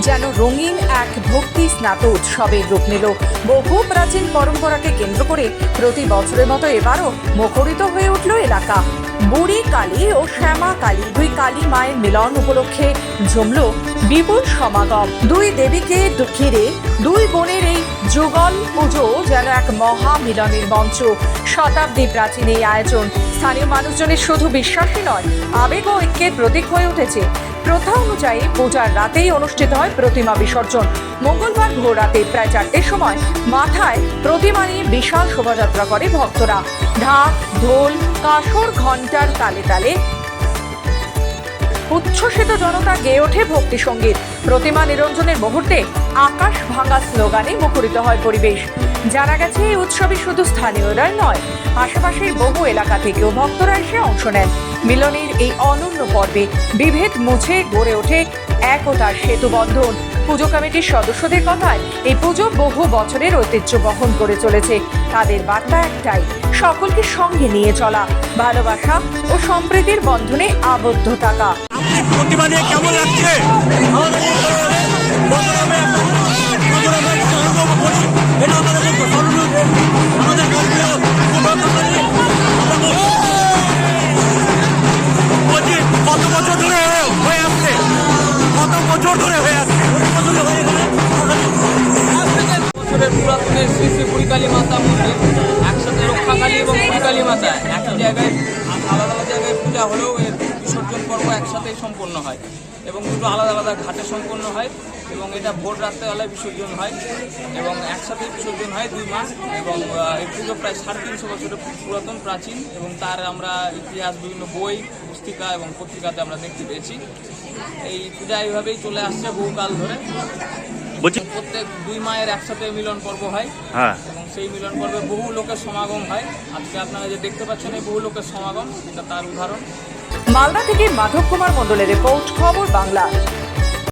যেন রঙিন এক ভক্তি স্নাত উৎসবের রূপ নিল। বহু প্রাচীন পরম্পরাকে কেন্দ্র করে প্রতি বছরের মতো এবারও মুখরিত হয়ে উঠল এলাকা। বুড়ি কালী ও শ্যামা কালী দুই কালী মায়ের মিলন উপলক্ষে জমল বিপুল সমাগম। দুই দেবীকে ঘিরে দুই বোনের এই যুগল পুজো যেন এক মহা মিলনের মঞ্চ। শতাব্দী প্রাচীন এই আয়োজন। স্থানীয় মানুষজনের শুধু বিশ্বাসই নয়, আবেগ ও ঐক্যের প্রতীক হয়ে উঠেছে। প্রথা অনুযায়ী পূজার রাতেই অনুষ্ঠিত হয় প্রতিমা বিসর্জন। মঙ্গলবার ভোর রাতে প্রায় চারটের সময় মাথায় প্রতিমা নিয়ে বিশাল শোভাযাত্রা করে ভক্তরা। ঢাক, ঢোল, কাসর, ঘণ্টার তালে তালে উচ্ছ্বসিত জনতা গেয়ে ওঠে ভক্তি সংগীত। প্রতিমা নিরঞ্জনের মুহূর্তে আকাশ ভাঙা স্লোগানে মুখরিত হয় পরিবেশ। জানা গেছে, এই উৎসবে শুধু স্থানীয়রাই নয়, আশেপাশের বহু এলাকা থেকেও ভক্তরা এসে অংশ নেন। মিলনের এই অনন্য পর্বে বিভেদ মুছে গড়ে ওঠে একতার সেতু বন্ধন। পুজো কমিটির সদস্যদের কথায় এই পুজো বহু বছরের ঐতিহ্য বহন করে চলেছে। তাদের বার্তা একটাই সকলকে সঙ্গে নিয়ে চলা। ভালোবাসা ও সম্প্রীতির বন্ধনে আবদ্ধ থাকা। কেমন লাগছে? কত বছর ধরে হয়ে আসছে কত বছর ধরে হয়ে আসছে পুরাতনের শ্রী শ্রী বুড়িকালী মাতা মন্দির। মাতা একই জায়গায় আলাদা আলাদা জায়গায় পূজা হলেও এর বিসর্জন পর্ব একসাথেই সম্পন্ন হয় এবং দুটো আলাদা আলাদা ঘাটে সম্পন্ন হয় এবং এটা ভোর রাত্রেবেলায় বিসর্জন হয় এবং একসাথে বিসর্জন হয় দুই মাস এবং এই পুজো প্রায় সাড়ে তিনশো বছরের পুরাতন, প্রাচীন এবং তার আমরা ইতিহাস, বিভিন্ন বই, পুস্তিকা এবং পত্রিকাতে আমরা দেখতে পেয়েছি। এই পূজা এইভাবেই চলে আসছে বহুকাল ধরে। বলছি প্রত্যেক দুই মায়ের একসাথে মিলন পর্ব হয়। হ্যাঁ। এবং সেই মিলন পর্বে বহু লোকের সমাগম হয়। আজকে আপনারা যে দেখতে পাচ্ছেন এই বহু লোকের সমাগম এটা তার উদাহরণ। মালদা থেকে মাধব কুমার মন্ডলের রিপোর্ট খবর বাংলা।